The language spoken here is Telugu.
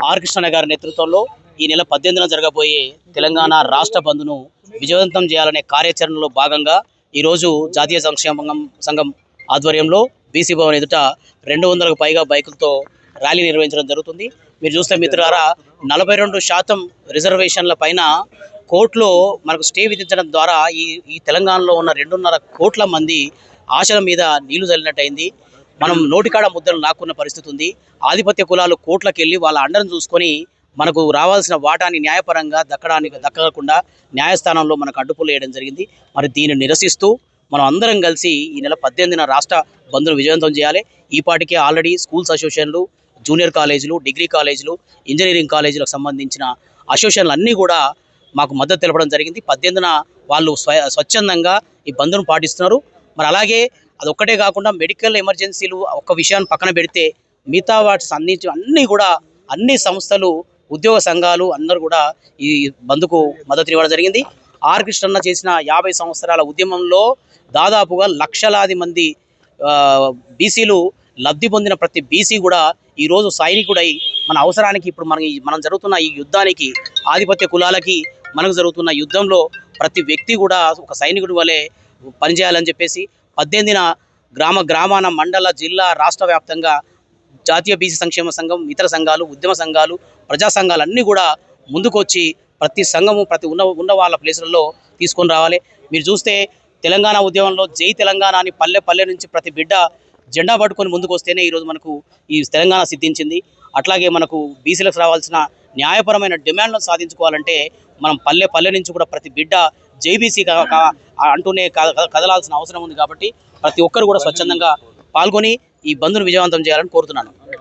ఆర్ కృష్ణ గారి నేతృత్వంలో ఈ నెల పద్దెనిమిదిన జరగబోయే తెలంగాణ రాష్ట్ర బంద్ను విజయవంతం చేయాలనే కార్యాచరణలో భాగంగా ఈరోజు జాతీయ సంక్షేమ సంఘం ఆధ్వర్యంలో బీసీ భవన్ ఎదుట రెండు వందలకు పైగా బైకులతో ర్యాలీ నిర్వహించడం జరుగుతుంది. మీరు చూస్తే మిత్రులారా నలభై రెండు శాతం రిజర్వేషన్ల పైన కోర్టులో మనకు స్టే విధించడం ద్వారా ఈ ఈ తెలంగాణలో ఉన్న రెండున్నర కోట్ల మంది ఆశల మీద నీళ్ళు చల్లినట్టయింది మనం నోటికాడ ముద్దలు నాకున్న పరిస్థితి ఉంది. ఆధిపత్య కులాలు కోట్లకు వెళ్ళి వాళ్ళ అండను చూసుకొని మనకు రావాల్సిన వాటాని న్యాయపరంగా దక్కడానికి దక్కకుండా న్యాయస్థానంలో మనకు అడ్డుపులు వేయడం జరిగింది. మరి దీన్ని నిరసిస్తూ మనం అందరం కలిసి ఈ నెల పద్దెనిమిదిన రాష్ట్ర బంద్ను విజయవంతం చేయాలి. ఈ పాటికి ఆల్రెడీ స్కూల్స్ అసోసియేషన్లు జూనియర్ కాలేజీలు డిగ్రీ కాలేజీలు ఇంజనీరింగ్ కాలేజీలకు సంబంధించిన అసోసియేషన్లు అన్నీ కూడా మాకు మద్దతు తెలపడం జరిగింది. పద్దెనిమిదిన వాళ్ళు స్వ స్వచ్ఛందంగా ఈ బంద్ను పాటిస్తున్నారు. మరి అలాగే అది ఒక్కటే కాకుండా మెడికల్ ఎమర్జెన్సీలు ఒక విషయాన్ని పక్కన పెడితే మిగతా వాటి అన్ని అన్నీ కూడా అన్ని సంస్థలు ఉద్యోగ సంఘాలు అందరూ కూడా ఈ బంద్కు మద్దతు ఇవ్వడం జరిగింది. ఆర్ కృష్ణన్న చేసిన యాభై సంవత్సరాల ఉద్యమంలో దాదాపుగా లక్షలాది మంది బీసీలు లబ్ధి పొందిన ప్రతి బీసీ కూడా ఈరోజు సైనికుడై మన అవసరానికి ఇప్పుడు మన మనం జరుగుతున్న ఈ యుద్ధానికి ఆధిపత్య కులాలకి మనకు జరుగుతున్న యుద్ధంలో ప్రతి వ్యక్తి కూడా ఒక సైనికుడి వలె పనిచేయాలని చెప్పేసి పద్దెనిమిదిన గ్రామ గ్రామాన మండల జిల్లా రాష్ట్ర వ్యాప్తంగా జాతీయ బీసీ సంక్షేమ సంఘం ఇతర సంఘాలు ఉద్యమ సంఘాలు ప్రజా సంఘాలు అన్నీ కూడా ముందుకొచ్చి ప్రతి సంఘము ప్రతి ఉన్న ఉన్న వాళ్ళ ప్లేసులలో తీసుకొని రావాలి. మీరు చూస్తే తెలంగాణ ఉద్యమంలో జై తెలంగాణ అని పల్లె పల్లె నుంచి ప్రతి బిడ్డ జెండా పట్టుకొని ముందుకు వస్తేనే ఈరోజు మనకు ఈ తెలంగాణ సిద్ధించింది. అట్లాగే మనకు బీసీలకు రావాల్సిన న్యాయపరమైన డిమాండ్లను సాధించుకోవాలంటే మనం పల్లె పల్లె నుంచి కూడా ప్రతి బిడ్డ జేబీసీ అంటూనే కదలాల్సిన అవసరం ఉంది కాబట్టి ప్రతి ఒక్కరు కూడా స్వచ్ఛందంగా పాల్గొని ఈ బంద్ను విజయవంతం చేయాలని కోరుతున్నాను.